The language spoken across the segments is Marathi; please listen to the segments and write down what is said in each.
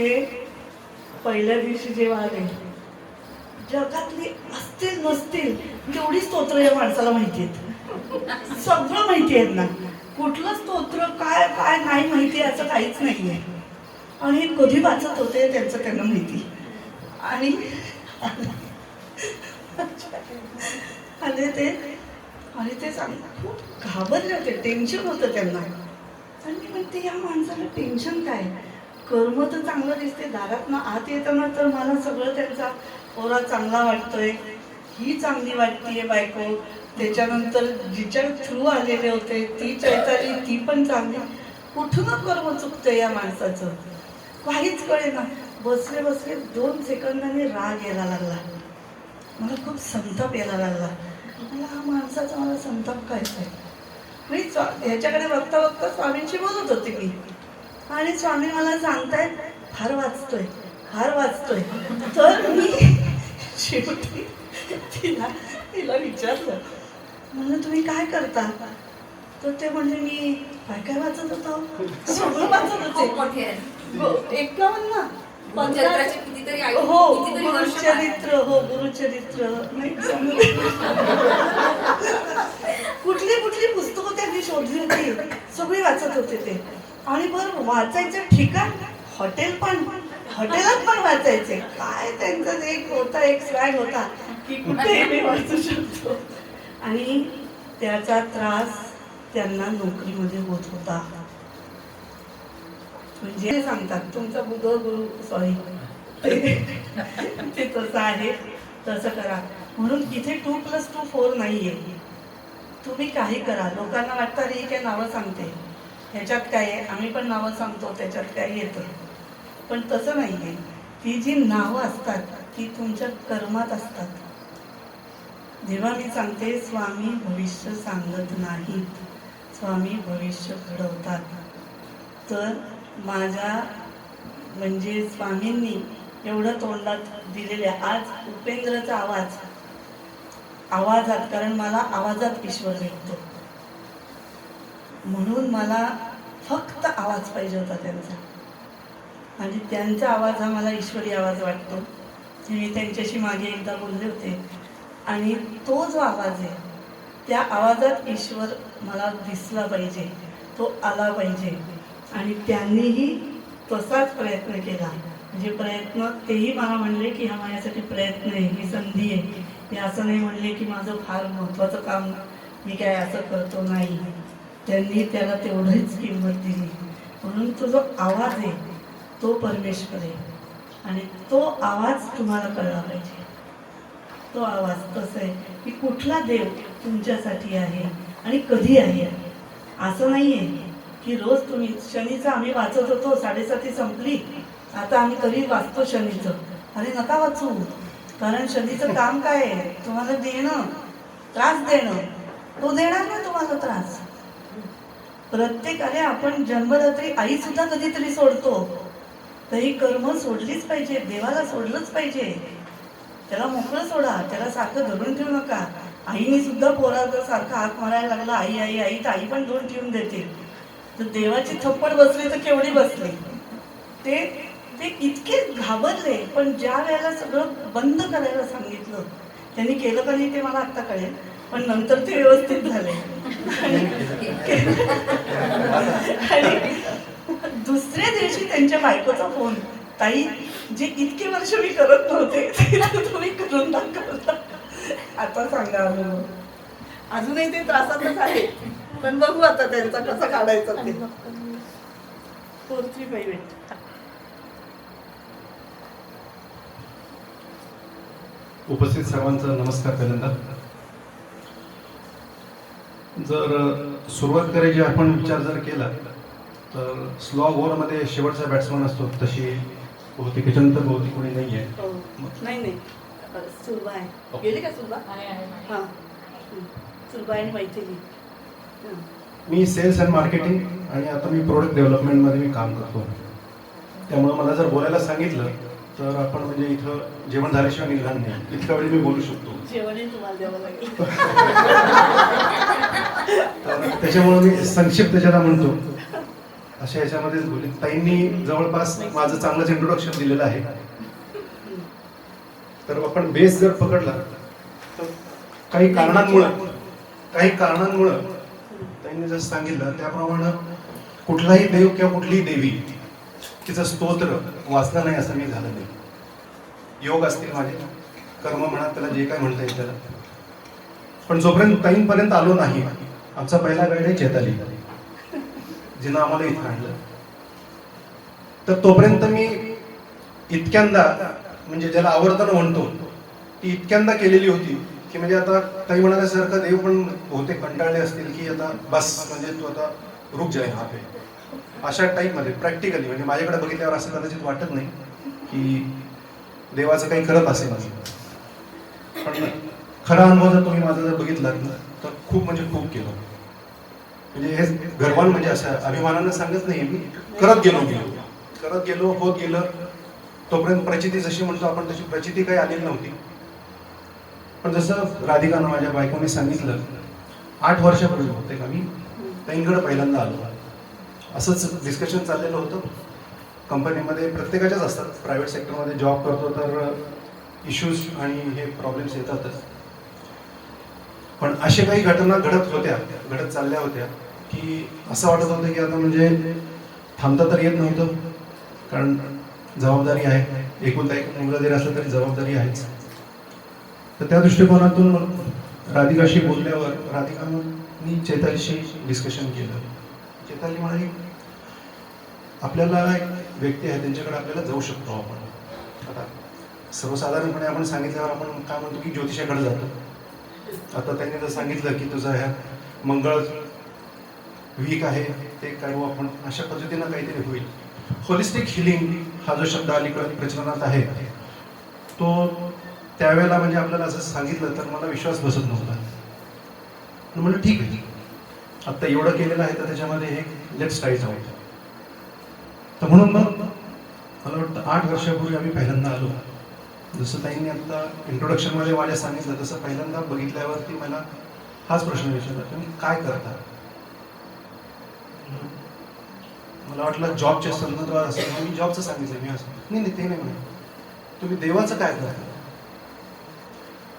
हे पहिल्या दिवशी जेव्हा आले जगातली असतील नसतील तेवढी स्तोत्र या माणसाला माहिती आहेत. सगळं माहिती आहेत ना. कुठलं स्तोत्र काय काय नाही माहिती असं काहीच नाही आहे आणि कधी वाचत होते त्यांचं त्यांना माहिती. आणि आले ते आणि ते सांग खूप घाबरले होते टेन्शन होतं त्यांना. आणि म्हणते या माणसाला टेन्शन काय? कर्म तर चांगलं दिसते दारात ना आत येताना तर मला सगळं त्यांचा पोरा चांगला वाटतोय. ही चांगली वाटतीये बायको. त्याच्यानंतर जिच्या थ्रू आलेले होते ती चैताली ती पण चांगली. कुठून कर्म चुकतं या माणसाचं? काहीच कळे ना बसले बसले दोन सेकंदाने राग यायला लागला. मला खूप संताप यायला लागला. मला हा माणसाचा मला संताप कायचा आहे मी स्वा- ह्याच्याकडे बघता बघता स्वामींशी बोलत होते मी. आणि स्वामी मला सांगतायत फार वाचतोय फार वाचतोय. तर मी शेवटी तिला तिला विचारलं म्हणलं तुम्ही काय करता? तर ते म्हणले मी काय काय वाचत होतो? सगळं वाचत होते. हो, एकावन्न ऐक- हो गुरुचरित्र हो गुरुचरित्र. कुठली कुठली पुस्तकं त्यांनी शोधली होती? सगळी वाचत होते ते. आणि बरं वाचायचं ठिकाण? हॉटेल पण. हॉटेलात पण वाचायचे. काय त्यांचा एक होता एक स्लॅग होता की कुठे मी वाचू शकतो. आणि त्याचा त्रास त्यांना नोकरीमध्ये होत होता. म्हणजे सांगतात तुमचा बुध गुरु सॉरी ते तसं आहे तसं करा. म्हणून इथे टू प्लस टू फोर नाहीये. तुम्ही काही करा. लोकांना वाटतं रे काय नावं सांगते. ह्याच्यात काय आहे? आम्ही पण नावं सांगतो त्याच्यात काय येतं. पण तसं नाही आहे ती जी नावं असतात ती तुमच्या कर्मात असतात. जेव्हा मी सांगते स्वामी भविष्य सांगत नाहीत. स्वामी भविष्य घडवतात. तर माझ्या म्हणजे स्वामींनी एवढं तोंडात दिलेले आज उपेंद्रचा आवाज आवाजात कारण मला आवाजात ईश्वर भेटतो. म्हणून मला फक्त आवाज पाहिजे होता त्यांचा. आणि त्यांचा आवाज हा मला ईश्वरी आवाज वाटतो. मी त्यांच्याशी मागे एकदा बोलले होते. आणि तो जो आवाज आहे त्या आवाजात ईश्वर मला दिसला पाहिजे. तो आला पाहिजे. आणि त्यांनीही तसाच प्रयत्न केला. म्हणजे प्रयत्न तेही मला म्हणले की हा माझ्यासाठी प्रयत्न आहे ही संधी आहे. हे असं नाही म्हणले की माझं फार महत्त्वाचं काम मी काय असं करतो नाही. त्यांनी त्याला तेवढीच किंमत दिली. म्हणून तो जो आवाज आहे तो परमेश्वर आहे. आणि तो आवाज तुम्हाला कळला पाहिजे. तो आवाज कसं आहे? की कुठला देव तुमच्यासाठी आहे आणि कधी आहे? असं नाही आहे की रोज तुम्ही शनीचं आम्ही वाचत होतो साडेसाती संपली. आता आम्ही कधी वाचतो शनीचं. अरे नका वाचू. कारण शनीचं काम काय आहे? तुम्हाला देणं त्रास देणं. तो देणार ना तुम्हाला त्रास. प्रत्येकाने आपण जन्मरात्री आई सुद्धा कधीतरी सोडतो. तरी कर्म सोडलीच पाहिजे देवाला सोडलंच पाहिजे. त्याला मोकळं सोडा त्याला सारखं धरून ठेवू नका. आईने सुद्धा पोराचा सारखा हात मारायला लागला आई आई आई तर आई पण धरून ठेवून देते तर देवाची थप्पड बसली तर केवढी बसली? ते ते इतके घाबरले पण ज्या वेळेला सगळं बंद करायला सांगितलं त्यांनी केलं का नाही ते मला आत्ता कळेल पण नंतर ते व्यवस्थित झाले. आणि दुसऱ्या दिवशी त्यांच्या बायकोचा फोन ताई जे इतके वर्ष मी करत नव्हते तुम्ही करून दाखवता. आता सांगा अजूनही ते त्रासातच आहे पण बघू आता त्यांचा कसा काढायचा ते. फोर थ्री फाईव्ह एट उपस्थित सर्वांचा नमस्कार पहिल्यांदा जर सुरुवात करायची आपण विचार जर केला तर स्लॉग ओव्हरमध्ये शेवटचा बॅट्समन असतो तशी बहुतेक तर बहुतेक कोणी नाही आहे हो. नाही आहे. गेली का सुरभा? हां. सुरभा आणि मैथिली. मी सेल्स अँड मार्केटिंग आणि आता मी प्रोडक्ट डेव्हलपमेंटमध्ये मी काम करतो. त्यामुळं मला जर बोलायला सांगितलं तर आपण म्हणजे इथं जेवण झाल्याशिवाय निघणार नाही. इतक्या वेळी मी बोलू शकतो. त्याच्यामुळे मी संक्षिप्त ज्याला म्हणतो. अशा ह्याच्यामध्येच बोलली. ताईंनी जवळपास माझं चांगलंच इंट्रोडक्शन दिलेलं आहे. तर आपण बेस जर पकडला तर काही कारणांमुळं काही कारणांमुळं त्यांनी जसं सांगितलं त्याप्रमाणे कुठलाही देव किंवा कुठलीही देवी तिचं स्तोत्र वाचलं नाही असं मी झालं नाही. योग असतील माझे. कर्म म्हणा त्याला जे काय म्हणता येईल त्याला. पण जोपर्यंत ताईंपर्यंत आलो नाही आमचा पहिला गाईड आहे चेताली. जिनं आम्हाला इथं आणलं. तर तोपर्यंत मी इतक्यांदा म्हणजे ज्याला आवर्तन म्हणतो ती इतक्यांदा केलेली होती की म्हणजे आता काही म्हणाल्यासारखं देव पण बहुतेक कंटाळले असतील की आता बस म्हणजे तू आता रुक जाय हा पे अशा टाईममध्ये प्रॅक्टिकली म्हणजे माझ्याकडे बघितल्यावर असं कदाचित वाटत नाही की देवाचं काही करत असेल माझं. पण खरा अनुभव जर तुम्ही माझा जर बघितला तर खूप म्हणजे खूप केलं. म्हणजे हे गर्वान म्हणजे असं अभिमानानं सांगत नाही मी. करत गेलो गेलो. करत गेलो होत गेलं. तोपर्यंत प्रचिती जशी म्हणतो आपण तशी प्रचिती काही आलेली नव्हती. पण जसं राधिकानं माझ्या बायकोने सांगितलं आठ वर्षापूर्वी होते का मी त्यांकडे पहिल्यांदा आलो. असंच डिस्कशन चाललेलं होतं. कंपनीमध्ये प्रत्येकाच्याच असतात. प्रायव्हेट सेक्टरमध्ये जॉब करतो तर uh, इश्यूज आणि हे प्रॉब्लेम्स येतातच. पण अशा काही घटना घडत होत्या घडत चालल्या होत्या की असं वाटत होतं की आता म्हणजे थांबता तर येत नव्हतं. कारण जबाबदारी आहे. एकुलता एक मुलगा जरी असलं तरी जबाबदारी आहेच. तर त्या दृष्टिकोनातून राधिकाशी बोलल्यावर राधिकानी चैतालीशी डिस्कशन केलं. चेताली म्हणाली आपल्याला एक व्यक्ती आहे त्यांच्याकडे आपल्याला जाऊ शकतो आपण. आता सर्वसाधारणपणे आपण सांगितल्यावर आपण काय म्हणतो की ज्योतिषाकडे जातो. आता त्यांनी जर सांगितलं की तुझं ह्या मंगळ वीक आहे ते करू आपण अशा पद्धतीनं काहीतरी होईल. होलिस्टिक हिलिंग हा जो शब्द अलीकडे प्रचलनात आहे तो त्यावेळेला म्हणजे आपल्याला असं सांगितलं तर मला विश्वास बसत नव्हता. पण म्हणलं ठीक आहे. आता एवढं केलेलं आहे तर त्याच्यामध्ये हे लेट स्टाईट आहोत तर म्हणून मग मला वाटतं आठ वर्षापूर्वी आम्ही पहिल्यांदा आलो. जसं ताईंनी आता इंट्रोडक्शनमध्ये माझ्या सांगितलं तसं पहिल्यांदा बघितल्यावरती मला हाच प्रश्न विचारला तुम्ही काय करता? मला वाटलं जॉबच्या संदर्भात असेल मी जॉबचं सांगितलं मी असं. नाही नाही ते नाही म्हणे. तुम्ही देवाचं काय करता?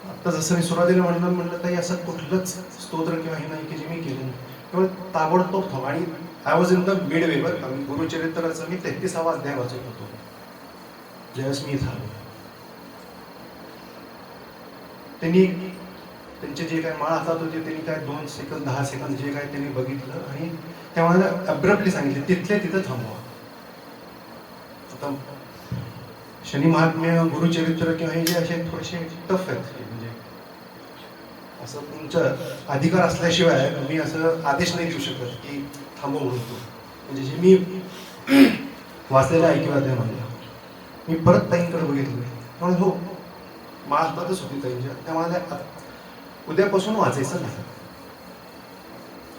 आता जसं मी सुरुवातीला म्हणलं म्हणलं काही असं कुठलंच स्तोत्र किंवा हे नाही की जे मी केलं नाही. केवळ ताबडतोब थांब. आणि I was in the mid way बर का. मी गुरुचरित्राचं मी तेहतीसावा अध्याय वाचत होतो. ज्यावेळेस मी झालो. त्यांनी त्यांचे जे काय माळ हातात होते त्यांनी काय दोन सेकंद दहा सेकंद जे काय त्यांनी बघितलं आणि त्या मला अब्रप्टली सांगितले तिथल्या तिथं थांबवा. आता शनी महात्म्य गुरुचरित्र किंवा हे जे असे थोडेसे टफ आहेत असं तुमचा अधिकार असल्याशिवाय मी असं आदेश नाही देऊ शकत की थांबव म्हणून म्हणजे जे मी वाचलेलं ऐकिवाद आहे म्हणलं. मी परत ताईंकडे बघितलं. म्हणून हो माळ होती ताईंच्या म्हणजे त्या मला उद्यापासून वाचायचं नाही.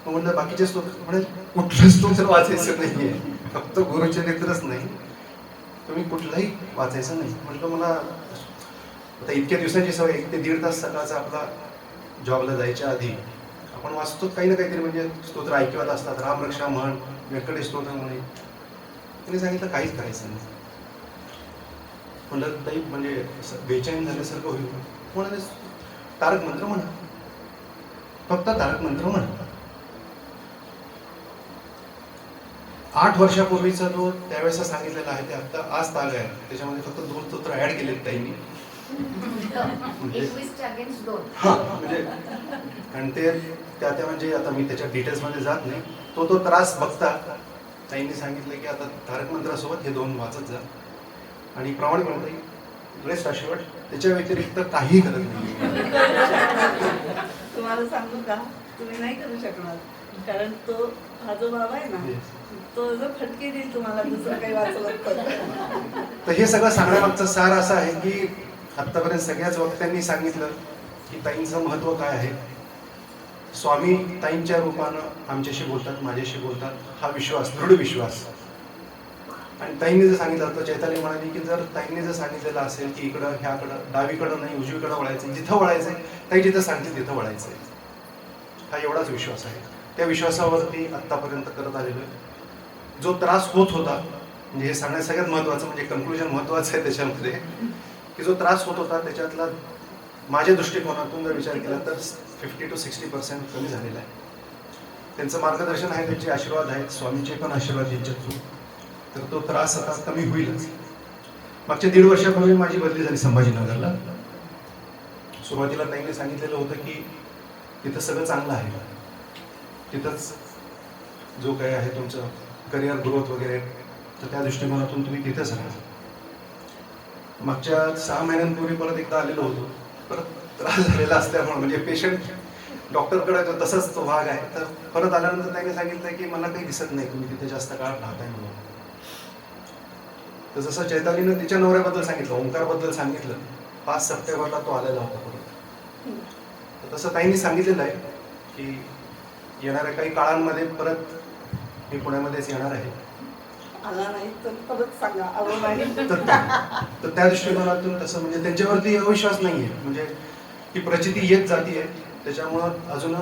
मग म्हणलं बाकीचे स्तोत्र म्हणजे कुठलं स्तोत्र वाचायचं नाहीये. फक्त गुरुचरित्रच नाही. तुम्ही कुठलंही वाचायचं नाही. म्हटलं मला आता इतक्या दिवसाची सवय एक ते दीड तास सकाळचा आपला जॉबला जायच्या आधी आपण वाचतो काही ना काहीतरी म्हणजे स्तोत्र ऐकवत असतात. रामरक्षा म्हण व्यंकटेश स्तोत्र म्हणे. त्यांनी सांगितलं काहीच करायचं नाही. म्हणलं ताई म्हणजे बेचैन झाल्यासारखं होईल म्हणाले तारक मंत्र म्हणा. फक्त तारक मंत्र म्हणा. आठ वर्षापूर्वीचा जो त्यावेळेस सांगितलेला आहे ते आता आज ताग आहे. त्याच्यामध्ये फक्त दोन स्तोत्र ऍड केलेत ताईंनी. हा म्हणजे आणि ते त्या त्या म्हणजे आता मी त्याच्या डिटेल्समध्ये जात नाही. तो तो त्रास बघता. ताईंनी सांगितलं की आता तारक मंत्रासोबत हे दोन वाचत जा. आणि प्रामाणिकपणे रेस्ट अश्युअर्ड त्याच्या व्यतिरिक्त काहीही करत नाही. तुम्हाला सांगू का? तुम्ही नाही करू शकणार. कारण तो हा जो बाबा आहे ना तो जो फटके देईल तुम्हाला दुसरं काही वाचलं तर तर हे सगळं सांगण्यामागचं सार असं आहे की आत्तापर्यंत सगळ्याच वक्त्यांनी सांगितलं की ताईंचं महत्त्व काय आहे. स्वामी ताईंच्या रूपानं आमच्याशी बोलतात माझ्याशी बोलतात. हा विश्वास दृढ विश्वास. आणि ताईंनी जर सांगितलं होतं चैताली म्हणाली की जर ताईंनी जर सांगितलेलं असेल की इकडं ह्याकडं डावीकडं नाही उजवीकडं वळायचं जिथं वळायचं ताई जिथं सांगतील तिथं वळायचं हा एवढाच विश्वास आहे. त्या विश्वासावरती आत्तापर्यंत करत आलेलो आहे. जो त्रास होत होता म्हणजे हे सांगण्यात सगळ्यात महत्त्वाचं म्हणजे कन्क्लुजन महत्त्वाचं आहे त्याच्यामध्ये. की जो त्रास होत होता त्याच्यातला माझ्या दृष्टिकोनातून जर विचार केला तर फिफ्टी टू सिक्स्टी पर्सेंट कमी झालेला आहे. त्यांचं मार्गदर्शन आहे त्यांचे आशीर्वाद आहेत स्वामींचे पण आशीर्वाद यांच्या थ्रू तर तो त्रास आता कमी होईलच. मागच्या दीड वर्षापूर्वी माझी बदली झाली संभाजीनगरला. सुरुवातीला त्यांनी सांगितलेलं होतं की तिथं सगळं चांगलं आहे. तिथंच जो काही आहे तुमचं करिअर ग्रोथ वगैरे तर त्या दृष्टिकोनातून तुम्ही तिथं राहा. मागच्या सहा महिन्यांपूर्वी परत एकदा आलेलो होतो. परत त्रास झालेला असल्यामुळे म्हणजे पेशंट डॉक्टरकडे जो तसाच तो भाग आहे. तर परत आल्यानंतर त्याने सांगितलं की मला काही दिसत नाही तुम्ही तिथे जास्त काळ राहताय म्हणून. तर जसं चैतालीनं तिच्या नवऱ्याबद्दल सांगितलं ओंकारबद्दल सांगितलं पाच सप्टेंबरला तो आलेला होता परत. तर तसं ताईंनी सांगितलेलं आहे की येणाऱ्या काही काळांमध्ये परत मी पुण्यामध्येच येणार आहे. आला नाही तर परत सांगा अहो नाही. तर तर त्या दृष्टिकोनातून तसं म्हणजे त्यांच्यावरती अविश्वास नाही आहे म्हणजे ती प्रचिती येत जाती आहे त्याच्यामुळं अजून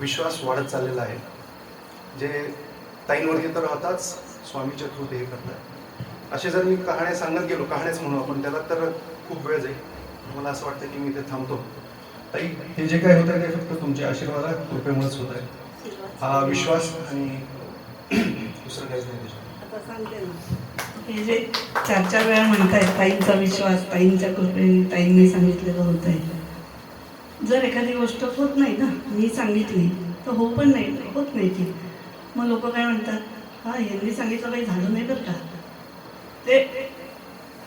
विश्वास वाढत चाललेला आहे. जे ताईंवरती तर होताच स्वामीच्या थ्रू ते हे करतात. असे जर मी कहाण्या सांगत गेलो कहाण्याच म्हणू आपण त्याला तर खूप वेळ जाईल. मला असं वाटतं की मी ते थांबतो. ताई हे जे काय होत आहे ते फक्त तुमच्या आशीर्वादा कृपेमुळेच होत आहे हा विश्वास आणि दुसरं काहीच नाही त्याच्यात. हे जे चार चार वेळा म्हणतायत ताईंचा विश्वास ताईंच्या कृपेने ताईंनी सांगितलेलं होत आहे जर एखादी गोष्ट होत नाही ना मी सांगितली तर हो पण नाही होत नाही ती. मग लोक काय म्हणतात हा यांनी सांगितलं काही झालं नाही बरं का? ते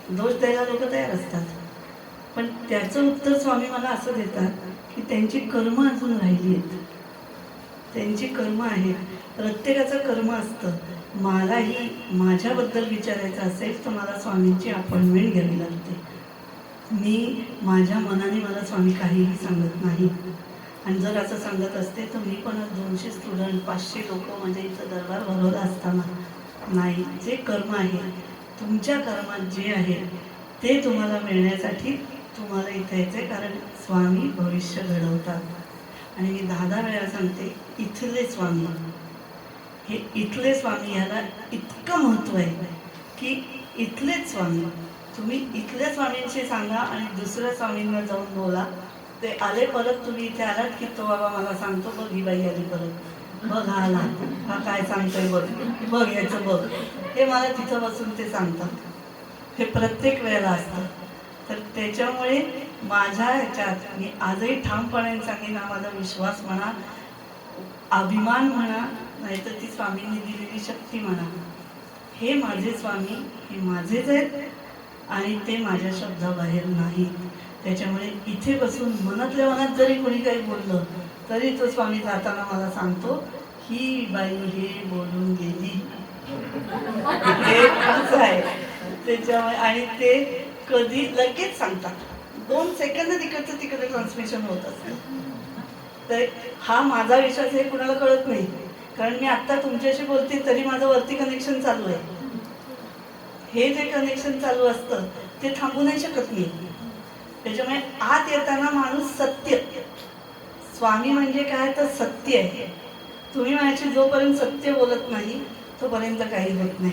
दोष द्यायला लोक तयार असतात. पण त्याचं उत्तर स्वामी मला असं देतात की त्यांची कर्म अजून राहिली आहेत. त्यांची कर्म आहेत. प्रत्येकाचं कर्म असतं. मलाही माझ्याबद्दल विचारायचं असेल तर मला स्वामींची अपॉइंटमेंट घ्यावी लागते. मी माझ्या मनाने मला स्वामी काहीही सांगत नाही. आणि जर असं सांगत असते तर मी पण दोनशे स्टुडंट पाचशे लोक म्हणजे इथं दरबार भरवला असताना नाही. जे कर्म आहे तुमच्या कर्मात जे आहे ते तुम्हाला मिळण्यासाठी तुम्हाला इथे यायचं आहे कारण स्वामी भविष्य घडवतात. आणि मी दहा दहा वेळा सांगते इथले स्वामी. हे इथले स्वामी ह्याला इतकं महत्त्व आहे की इथलेच स्वामी तुम्ही इथल्या स्वामींशी सांगा आणि दुसऱ्या स्वामींना जाऊन बोला. ते आले परत तुम्ही इथे आलात की तो बाबा मला सांगतो बघ ही बाई आली परत. बघ हा आला. हा काय सांगतोय बघ. बघ याचं बघ. हे मला तिथं बसून ते सांगतात. हे प्रत्येक वेळेला असतं. तर त्याच्यामुळे माझ्या ह्याच्यात मी आजही ठामपणे सांगेन हा माझा विश्वास म्हणा अभिमान म्हणा नाहीतर ती स्वामींनी दिलेली शक्ती म्हणा. हे माझे स्वामी हे माझेच आहेत आणि ते माझ्या शब्दाबाहेर नाहीत. त्याच्यामुळे इथे बसून मनातल्या मनात जरी कोणी काही बोललं तरी तो स्वामी जाताना मला सांगतो ही बाई हे बोलून गेली. हे आहे. त्याच्यामुळे आणि ते कधी लगेच सांगतात. दोन सेकंद तिकडचं तिकडे ट्रान्समिशन होत असतं. तर हा माझा विश्वास हे कुणाला कळत नाही. कारण मी आत्ता तुमच्याशी बोलते तरी माझं वरती कनेक्शन चालू आहे. हे जे कनेक्शन चालू असतं ते थांबू नाही शकत मी. त्याच्यामुळे आत येताना माणूस सत्य. स्वामी म्हणजे काय? तर सत्य आहे. तुम्ही माझ्याशी जोपर्यंत सत्य बोलत नाही तोपर्यंत काही होत नाही.